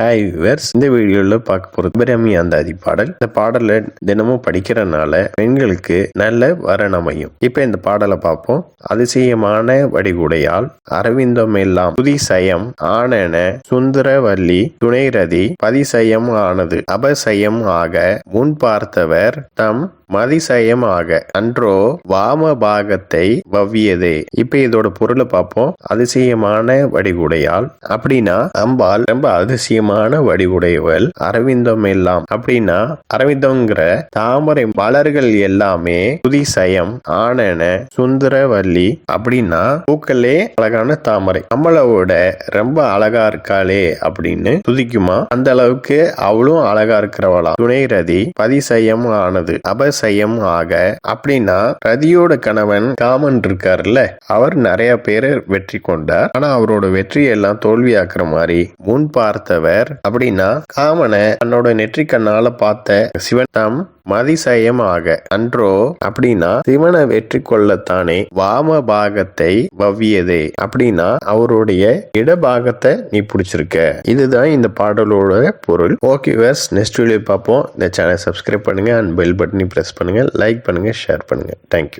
Hi viewers இந்த வீடியோவில் பார்க்க போகிறது பிரமி அந்தாதி பாடல் இந்த பாடலை தினமும் படிக்கிறனால பெண்களுக்கு நல்ல வரன் அமையும். இப்போ இந்த பாடலை பார்ப்போம். அதிசயமான வடிகுடையால் அரவிந்தம் எல்லாம் புதிசயம் ஆனன சுந்தரவல்லி துணைரதி பதிசயம் ஆனது. அபசயம் ஆக முன் பார்த்தவர் தம் மதிசயம் ஆக அன்றோ வாம பாகத்தை வவ்வியதே. இப்ப இதோட பொருளை பார்ப்போம். அதிசயமான வடிகுடையால் அப்படின்னா அம்பாள் ரொம்ப அதிசயமான வடிவுடையவள். அரவிந்தம் எல்லாம். அப்படின்னா அரவிந்தம்ங்கிற தாமரை மலர்கள் எல்லாமே புதிசயம் ஆனன சுந்தரவல்லி. அப்படின்னா பூக்களே அழகான தாமரை. நம்மளோட ரொம்ப அழகா இருக்காளே அப்படின்னு துதிக்குமா? அந்த அளவுக்கு அவளும் அழகா இருக்கிறவளா. துணை ரதி பதிசயம் ஆனது அபசயம் ஆக அப்படின்னா ரதியோட கணவன் காமன் இருக்காருல்ல. அவர் நிறைய பேரை வெற்றி கொண்டார். ஆனா அவரோட வெற்றியை எல்லாம் தோல்வியாக்குற மாதிரி முன் பார்த்தவர் அப்படின்னா காமனை தன்னோட நெற்றி கண்ணால பார்த்த சிவன் தாம் மதிசயம் ஆக அன்றோ அப்படின்னா சிவனை வெற்றி கொள்ளத்தானே வாம பாகத்தை வவ்வியதே அப்படின்னா அவருடைய இடபாகத்தை நீ பிடிச்சிருக்க. இதுதான் இந்த பாடலோட பொருள். ஓகே வேர்ஸ் நெக்ஸ்ட் வீடியோ பார்ப்போம். இந்த சேனல் சப்ஸ்கிரைப் பண்ணுங்க அண்ட் பெல் பட்டனை ப்ரெஸ் பண்ணுங்க லைக் பண்ணுங்க ஷேர் பண்ணுங்க. Thank you